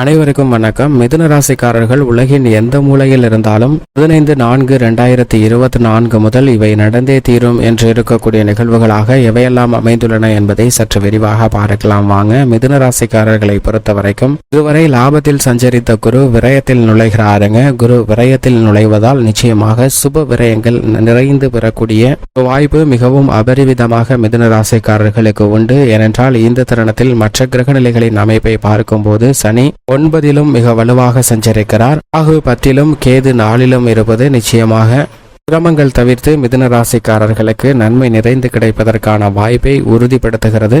அனைவருக்கும் வணக்கம். மிதுன ராசிக்காரர்கள் உலகின் எந்த மூலையில் இருந்தாலும் பதினைந்து நான்கு ரெண்டாயிரத்தி இருபத்தி நான்கு முதல் இவை நடந்தே தீரும் என்று இருக்கக்கூடிய நிகழ்வுகளாக எவையெல்லாம் அமைந்துள்ளன என்பதை சற்று விரிவாக பார்க்கலாம். வாங்க மிதுன ராசிக்காரர்களை பொறுத்த வரைக்கும் இதுவரை லாபத்தில் சஞ்சரித்த குரு விரயத்தில் நுழைகிறாருங்க. குரு விரயத்தில் நுழைவதால் நிச்சயமாக சுப விரயங்கள் நிறைந்து பெறக்கூடிய வாய்ப்பு மிகவும் அபரிவிதமாக மிதுன ராசிக்காரர்களுக்கு உண்டு. ஏனென்றால் இந்த தருணத்தில் மற்ற கிரகநிலைகளின் அமைப்பை பார்க்கும்போது சனி ஒன்பதிலும் மிக வலுவாக சஞ்சரிக்கிறார். ராகு பத்திலும் கேது நாளிலும் இருப்பது நிச்சயமாக சிரமங்கள் தவிர்த்து மிதுன ராசிக்காரர்களுக்கு நன்மை நிறைந்து கிடைப்பதற்கான வாய்ப்பை உறுதிப்படுத்துகிறது.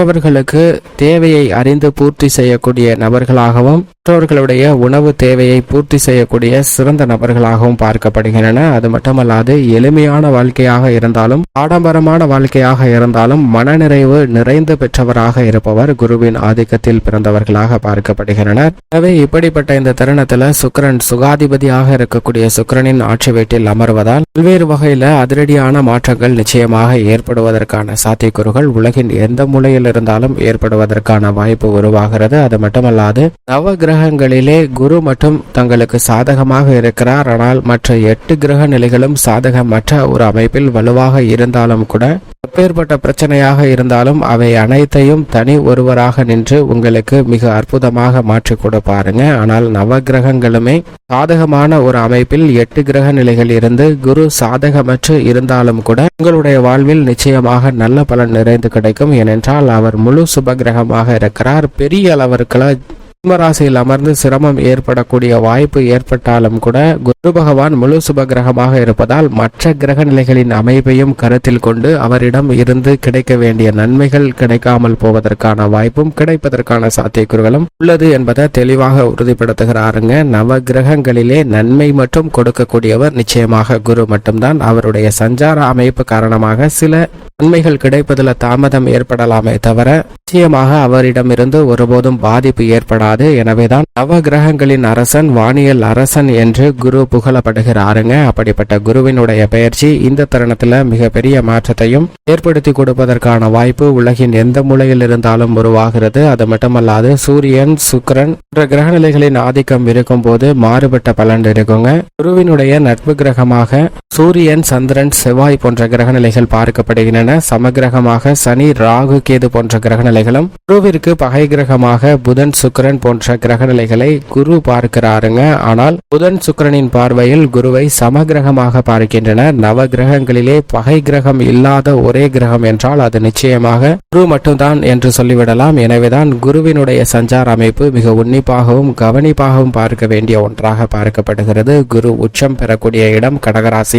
மற்றவர்களுக்கு தேவையை அறிந்து பூர்த்தி செய்யக்கூடிய நபர்களாகவும் மற்றவர்களுடைய உணவு தேவையை பூர்த்தி செய்யக்கூடிய சிறந்த நபர்களாகவும் பார்க்கப்படுகின்றன. அது மட்டுமல்லாது எளிமையான வாழ்க்கையாக இருந்தாலும் ஆடம்பரமான வாழ்க்கையாக இருந்தாலும் மனநிறைவு நிறைந்து பெற்றவராக இருப்பவர் குருவின் ஆதிக்கத்தில் பிறந்தவர்களாக பார்க்கப்படுகின்றனர். எனவே இப்படிப்பட்ட இந்த தருணத்துல சுக்கிரன் சுகாதிபதியாக இருக்கக்கூடிய சுக்கிரனின் ஆட்சி வீட்டில் அமர்வதால் பல்வேறு வகையில அதிரடியான மாற்றங்கள் நிச்சயமாக ஏற்படுவதற்கான சாத்தியக்கூறுகள் உலகின் எந்த மூலையில் இருந்தாலும் ஏற்படுவதற்கான வாய்ப்பு உருவாகிறது. அது மட்டுமல்லாது நவ கிரகங்களிலே குரு மட்டும் தங்களுக்கு சாதகமாக இருக்கிறார். ஆனால் மற்ற எட்டு கிரக நிலைகளும் சாதகமற்ற ஒரு அமைப்பில் வலுவாக இருந்தாலும் கூட அப்பேற்பட்ட பிரச்சனையாக இருந்தாலும் அவை அனைத்தையும் தனி ஒருவராக நின்று உங்களுக்கு மிக அற்புதமாக மாற்றி கொடுப்பாருங்க ஆனால் நவ கிரகங்களுமே சாதகமான ஒரு அமைப்பில் எட்டு கிரக நிலைகள் இருந்து குரு சாதகமற்று இருந்தாலும் கூட உங்களுடைய வாழ்வில் நிச்சயமாக நல்ல பலன் நிறைந்து கிடைக்கும். ஏனென்றால் அவர் முழு சுபகிரகமாக இருக்கிறார். பெரிய அளவிற்கெல்லாம் சிம்மராசியில் அமர்ந்து சிரமம் ஏற்படக்கூடிய வாய்ப்பு ஏற்பட்டாலும் கூட குரு பகவான் முழு சுப கிரகமாக இருப்பதால் மற்ற கிரக நிலைகளின் அமைப்பையும் கருத்தில் கொண்டு அவரிடம் இருந்து கிடைக்க வேண்டிய நன்மைகள் கிடைக்காமல் போவதற்கான வாய்ப்பும் கிடைப்பதற்கான சாத்தியக்கூறுகளும் உள்ளது என்பதை தெளிவாக உறுதிப்படுத்துகிறாருங்க. நவ கிரகங்களிலே நன்மை மட்டும் கொடுக்கக்கூடியவர் நிச்சயமாக குரு மட்டும்தான். அவருடைய சஞ்சார அமைப்பு காரணமாக சில நன்மைகள் கிடைப்பதில் தாமதம் ஏற்படலாமே தவிர நிச்சயமாக அவரிடமிருந்து ஒருபோதும் பாதிப்பு ஏற்படாது. எனவேதான் நவ கிரகங்களின் அரசன் வானியல் அரசன் என்று குரு புகழப்படுகிறாருங்க அப்படிப்பட்ட குருவினுடைய பெயர்ச்சி இந்த தருணத்துல மிகப்பெரிய மாற்றத்தையும் ஏற்படுத்தி கொடுப்பதற்கான வாய்ப்பு உலகின் எந்த மூலையில் இருந்தாலும் உருவாகிறது. அது மட்டுமல்லாது சூரியன் சுக்கிரன் போன்ற கிரகநிலைகளின் ஆதிக்கம் இருக்கும் போது மாறுபட்ட பலன் இருக்குங்க. குருவினுடைய நட்பு கிரகமாக சூரியன் சந்திரன் செவ்வாய் போன்ற கிரகநிலைகள் பார்க்கப்படுகின்றன. சமகிரகமாக சனி ராகு கேது போன்ற கிரகநிலைகளும் குருவிற்கு பகை கிரகமாக புதன் சுக்கிரன் போன்ற கிரகநிலைகளை குரு பார்க்கிறாருங்க. ஆனால் புதன் சுக்கிரனின் பார்வையில் குருவை சமகிரகமாக பார்க்கின்றன. நவ கிரகங்களிலே பகை கிரகம் இல்லாத ஒரே கிரகம் என்றால் அது நிச்சயமாக குரு மட்டும்தான் என்று சொல்லிவிடலாம். எனவேதான் குருவினுடைய சஞ்சார அமைப்பு மிக உன்னிப்பாகவும் கவனிப்பாகவும் பார்க்க வேண்டிய ஒன்றாக பார்க்கப்படுகிறது. குரு உச்சம் பெறக்கூடிய இடம் கடகராசி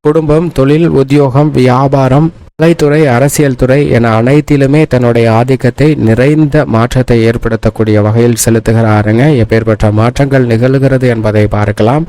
குடும்பம் தொழில் உத்தியோகம் வியாபாரம் கலைத்துறை அரசியல் துறை என அனைத்திலுமே தன்னுடைய ஆதிக்கத்தை நிறைந்த மாற்றத்தை ஏற்படுத்தக்கூடிய வகையில் செலுத்துகிறாருங்க. எப்பேற்பட்ட மாற்றங்கள் நிகழ்கிறது என்பதை பார்க்கலாம்.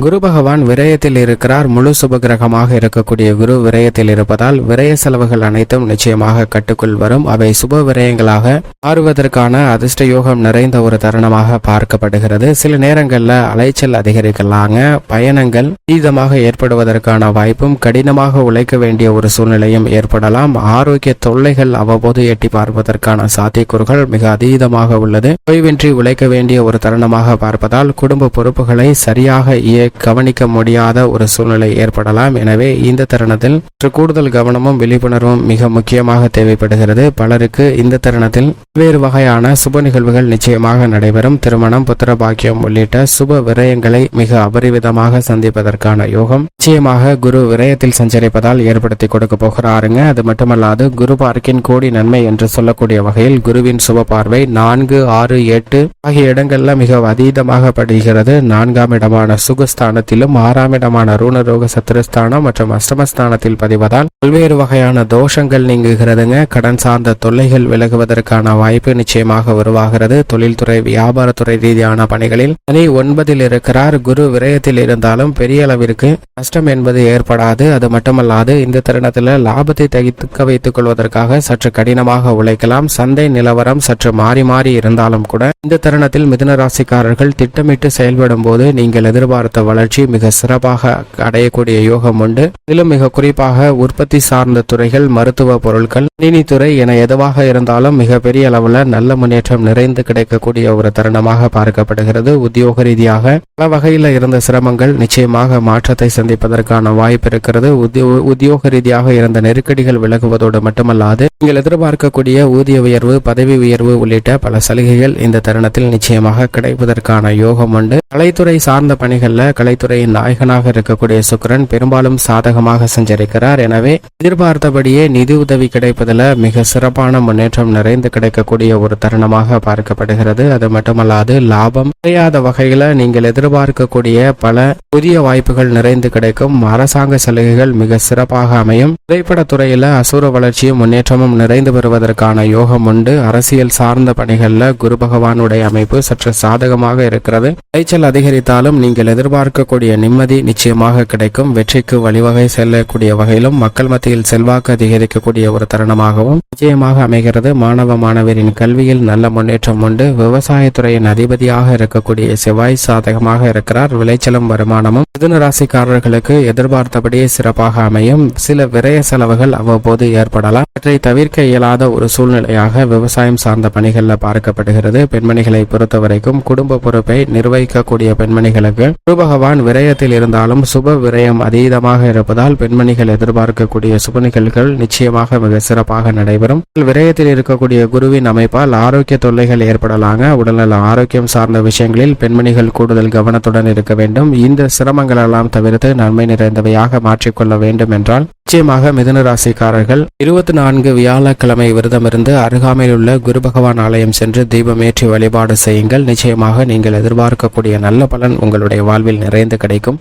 குரு பகவான் விரயத்தில் இருக்கிறார். முழு சுபகிரகமாக இருக்கக்கூடிய குரு விரயத்தில் இருப்பதால் விரய செலவுகள் அனைத்தும் நிச்சயமாக கட்டுக்குள் வரும். அவை சுப விரயங்களாக மாறுவதற்கான அதிர்ஷ்ட யோகம் நிறைந்த ஒரு தருணமாக பார்க்கப்படுகிறது. சில நேரங்களில் அலைச்சல் அதிகரிக்கலாங்க. பயணங்கள் தீதமாக ஏற்படுவதற்கான வாய்ப்பும் கடினமாக உழைக்க வேண்டிய ஒரு சூழ்நிலையும் ஏற்படலாம். ஆரோக்கிய தொல்லைகள் அவ்வப்போது எட்டி பார்ப்பதற்கான சாத்தியக்கூறுகள் மிக அதீதமாக உள்ளது. ஓய்வின்றி உழைக்க வேண்டிய ஒரு தருணமாக பார்ப்பதால் குடும்ப பொறுப்புகளை சரியாக இய கவனிக்க முடியாத ஒரு சூழ்நிலை ஏற்படலாம். எனவே இந்த தருணத்தில் கூடுதல் கவனமும் விழிப்புணர்வும் மிக முக்கியமாக தேவைப்படுகிறது. பலருக்கு இந்த தருணத்தில் வேறு வகையான சுப நிகழ்வுகள் நிச்சயமாக நடைபெறும். திருமணம் புத்திர பாக்கியம் உள்ளிட்ட சுப விரயங்களை மிக அபரிவிதமாக சந்திப்பதற்கான யோகம் நிச்சயமாக குரு விரயத்தில் சஞ்சரிப்பதால் ஏற்படுத்தி கொடுக்க போகிறாருங்க. அது மட்டுமல்லாது குரு பார்க்கின் கோடி நன்மை என்று சொல்லக்கூடிய வகையில் குருவின் சுப பார்வை நான்கு ஆறு எட்டு ஆகிய இடங்கள்ல மிக அதீதமாக படுகிறது நான்காம் இடமான சுகஸ்தானத்திலும் ஆறாம் இடமான ரூணரோக சத்துருஸ்தானம் மற்றும் அஷ்டமஸ்தானத்தில் பதிவதால் பல்வேறு வகையான தோஷங்கள் நீங்குகிறதுங்க. கடன் சார்ந்த தொல்லைகள் விலகுவதற்கான வாய்ப்பு நிச்சயமாக உருவாகிறது. தொழில்துறை வியாபாரத்துறை ரீதியான பணிகளில் சனி ஒன்பதில் இருக்கிறார். குரு விரயத்தில் இருந்தாலும் பெரிய அளவிற்கு நஷ்டம் என்பது ஏற்படாது. அது மட்டுமல்லாது இந்த தருணத்தில் லாபத்தை தகித்துக்க வைத்துக் கொள்வதற்காக சற்று கடினமாக உழைக்கலாம். சந்தை நிலவரம் சற்று மாறி மாறி இருந்தாலும் கூட இந்த தருணத்தில் மிதுன ராசிக்காரர்கள் திட்டமிட்டு செயல்படும் போது நீங்கள் எதிர்பார்த்த வளர்ச்சி மிக சிறப்பாக அடையக்கூடிய யோகம் உண்டு. இதிலும் மிக குறிப்பாக உற்பத்தி சார்ந்த துறைகள் மருத்துவ பொருட்கள் நீதித்துறை என எதுவாக இருந்தாலும் மிகப்பெரிய அளவில் நல்ல முன்னேற்றம் நிறைந்து கிடைக்கக்கூடிய ஒரு தருணமாக பார்க்கப்படுகிறது. உத்தியோக ரீதியாக பல வகையில் இருந்த சிரமங்கள் நிச்சயமாக மாற்றத்தை சந்திப்பதற்கான வாய்ப்பு இருக்கிறது. உத்தியோக ரீதியாக இருந்த நெருக்கடிகள் விலகுவதோடு மட்டுமல்லாது நீங்கள் எதிர்பார்க்கக்கூடிய ஊதிய உயர்வு பதவி உயர்வு உள்ளிட்ட பல சலுகைகள் இந்த தருணத்தில் நிச்சயமாக கிடைப்பதற்கான யோகம் உண்டு. கலைத்துறை சார்ந்த பணிகள்ல கலைத்துறையின் நாயகனாக இருக்கக்கூடிய சுக்கிரன் பெரும்பாலும் சாதகமாக சஞ்சரிக்கிறார். எனவே எதிர்பார்த்தபடியே நிதி உதவி கிடைப்பதில் மிக சிறப்பான முன்னேற்றம் நிறைந்து கிடைக்கக்கூடிய ஒரு தருணமாக பார்க்கப்படுகிறது. அது மட்டுமல்லாது லாபம் குறையாத வகையில நீங்கள் எதிர்பார்க்கக்கூடிய பல புதிய வாய்ப்புகள் நிறைந்து கிடைக்கும். அரசாங்க சலுகைகள் மிக சிறப்பாக அமையும். திரைப்படத்துறையில் அசுர வளர்ச்சியும் முன்னேற்றமும் நிறைந்து வருவதற்கான யோகம் உண்டு. அரசியல் சார்ந்த பணிகள்ல குரு பகவானுடைய அமைப்பு சற்று சாதகமாக இருக்கிறது. விளைச்சல் அதிகரித்தாலும் நீங்கள் எதிர்பார்க்கக்கூடிய நிம்மதி நிச்சயமாக கிடைக்கும். வெற்றிக்கு வழிவகை செல்லக்கூடிய வகையிலும் மக்கள் மத்தியில் செல்வாக்கு அதிகரிக்கக்கூடிய ஒரு தருணமாகவும் நிச்சயமாக அமைகிறது. மாணவ மாணவரின் கல்வியில் நல்ல முன்னேற்றம் உண்டு. விவசாயத்துறையின் அதிபதியாக இருக்கக்கூடிய செவ்வாய் சாதகமாக இருக்கிறார். விளைச்சலும் வருமானமும் மிதுன ராசிக்காரர்களுக்கு எதிர்பார்த்தபடியே சிறப்பாக அமையும். சில விரய செலவுகள் அவ்வப்போது ஏற்படலாம். இவற்றை தவிர்க்க இயலாத ஒரு சூழ்நிலையாக விவசாயம் சார்ந்த பணிகளில் பார்க்கப்படுகிறது. பெண்மணிகளை பொறுத்த வரைக்கும் குடும்ப பொறுப்பை நிர்வகிக்கக்கூடிய பெண்மணிகளுக்கு குரு பகவான் விரயத்தில் இருந்தாலும் சுப விரயம் அதீதமாக இருப்பதால் பெண்மணிகள் எதிர்பார்க்கக்கூடிய சுப நிகழ்வுகள் நிச்சயமாக மிக சிறப்பாக நடைபெறும். விரயத்தில் இருக்கக்கூடிய குருவின் அமைப்பால் ஆரோக்கிய தொல்லைகள் ஏற்படலாங்க. உடல்நல ஆரோக்கியம் சார்ந்த விஷயங்களில் பெண்மணிகள் கூடுதல் கவனத்துடன் இருக்க வேண்டும். இந்த சிரமங்கள் எல்லாம் தவிர்த்து நன்மை நிறைந்தவையாக மாற்றிக்கொள்ள வேண்டும் என்றால் நிச்சயமாக மிதுன ராசிக்காரர்கள் இருபத்தி நான்கு வியாழக்கிழமை விரதமிருந்து அருகாமையில் உள்ள குரு பகவான் ஆலயம் சென்று தீபமேற்றி வழிபாடு செய்யுங்கள். நிச்சயமாக நீங்கள் எதிர்பார்க்கக்கூடிய நல்ல பலன் உங்களுடைய வாழ்வில் நிறைந்து கிடைக்கும்.